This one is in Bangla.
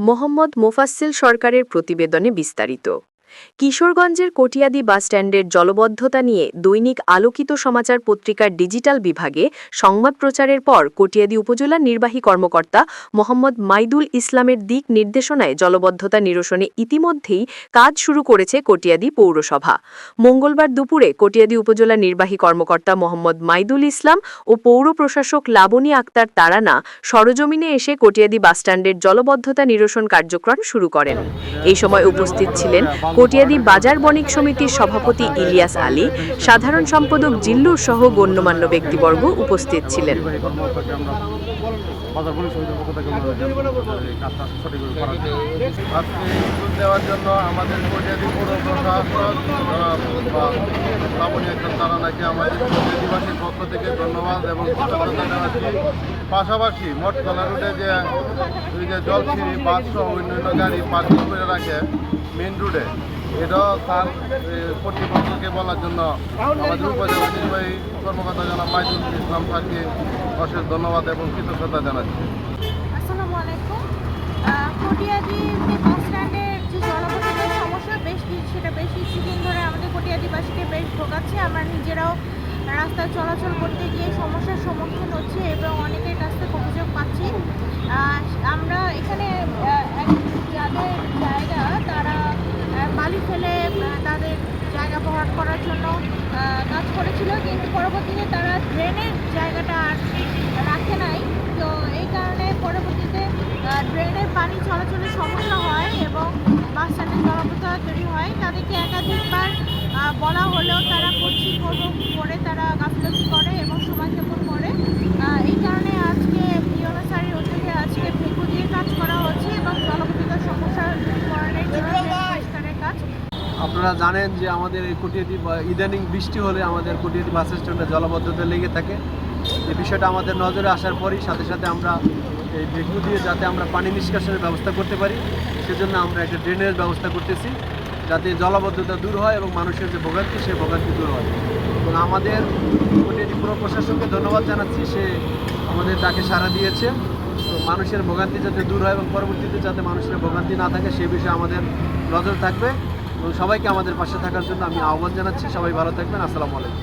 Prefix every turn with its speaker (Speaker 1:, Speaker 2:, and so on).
Speaker 1: মোহাম্মদ মোফাসিল সরকারের প্রতিবেদনে বিস্তারিত। কিশোরগঞ্জের কটিয়াদি বাসস্ট্যান্ডের জলবদ্ধতা নিয়ে দৈনিক আলোকিত সমাচার পত্রিকার ডিজিটাল বিভাগে সংবাদ প্রচারের পর কটিয়াদি উপজেলা নির্বাহী কর্মকর্তা মোহাম্মদ মাইদুল ইসলামের দিক নির্দেশনায় জলবদ্ধতা নিরসনে ইতিমধ্যেই কাজ শুরু করেছে কটিয়াদি পৌরসভা। মঙ্গলবার দুপুরে কটিয়াদি উপজেলা নির্বাহী কর্মকর্তা মোহাম্মদ মাইদুল ইসলাম ও পৌর প্রশাসক লাবণী আক্তার তারানা সরজমিনে এসে কটিয়াদি বাসস্ট্যান্ডের জলবদ্ধতা নিরসন কার্যক্রম শুরু করেন। এই সময় উপস্থিত ছিলেন কটিয়াদি বাজার বণিক সমিতির সভাপতি ইলিয়াস আলী, সাধারণ সম্পাদক জিল্লুর সহ গণ্যমান্য ব্যক্তিবর্গ উপস্থিত ছিলেন।
Speaker 2: দেওয়ার জন্য আমাদের পক্ষ থেকে ধন্যবাদ পাশাপাশি রোডে যে, ওই যে জলছিরি বাস সহ অন্যান্য গাড়ি পার্কিং করে রাখে মেন রোডে এটাও তার কর্তৃপক্ষকে বলার জন্য আমাদের উপজেলা নির্বাহী কর্মকর্তা জনাব মাইদুল ইসলাম স্যারকে অশেষ ধন্যবাদ এবং কৃতজ্ঞতা জানাচ্ছি।
Speaker 3: আসসালামু আলাইকুম। আহ, কটিয়াদি যে যে সমস্যা বেশ সেটা বেশ কিছুদিন ধরে আমাদের কটিয়াদিবাসীকে বেশ ভোগাচ্ছে। আমরা নিজেরাও রাস্তায় চলাচল করতে গিয়ে সমস্যার সম্মুখীন হচ্ছে এবং অনেকের তাদের জায়গা বহাল করার জন্য কাজ করেছিল, কিন্তু পরবর্তীতে তারা ড্রেনের জায়গাটা আর রাখে নাই। তো এই কারণে পরবর্তীতে ড্রেনের পানি চলাচলের সমস্যা হয় এবং বাস স্ট্যান্ডে জলাবদ্ধতা তৈরি হয়। তাদেরকে একাধিকবার বলা হলেও তারা করছি করে তারা গাফিলতি করে এবং সময় যাপন করে আহ, এই কারণে আজকে পিওলা স্যারের উদ্যোগে আজকে ভেকু দিয়ে কাজ করা হচ্ছে এবং জলবদ্ধতার সমস্যা নিবারণের জন্য ড্রেন পরিষ্কারের কাজ
Speaker 4: আপনারা জানেন যে আমাদের এই কুটিয়াদি ইদানিং বৃষ্টি হলে আমাদের কুটিয়াদি বাস স্ট্যান্ডে জলবদ্ধতা লেগে থাকে। এই বিষয়টা আমাদের নজরে আসার পরই সাথে সাথে আমরা এই ভেগু দিয়ে যাতে আমরা পানি নিষ্কাশনের ব্যবস্থা করতে পারি, সেজন্য আমরা একটা ড্রেনের ব্যবস্থা করতেছি, যাতে জলবদ্ধতা দূর হয় এবং মানুষের যে ভোগান্তি, সেই ভোগান্তি দূর হয়। এবং আমাদের কুটিয়াদি পুরো প্রশাসনকে ধন্যবাদ জানাচ্ছি, সে আমাদের ডাকে সাড়া দিয়েছে। মানুষের ভোগান্তি যাতে দূর হয় এবং পরবর্তীতে যাতে মানুষের ভোগান্তি না থাকে, সে বিষয়ে আমাদের নজর থাকবে। এবং সবাইকে আমাদের পাশে থাকার জন্য আমি আহ্বান জানাচ্ছি। সবাই ভালো থাকবেন। আসসালামু আলাইকুম।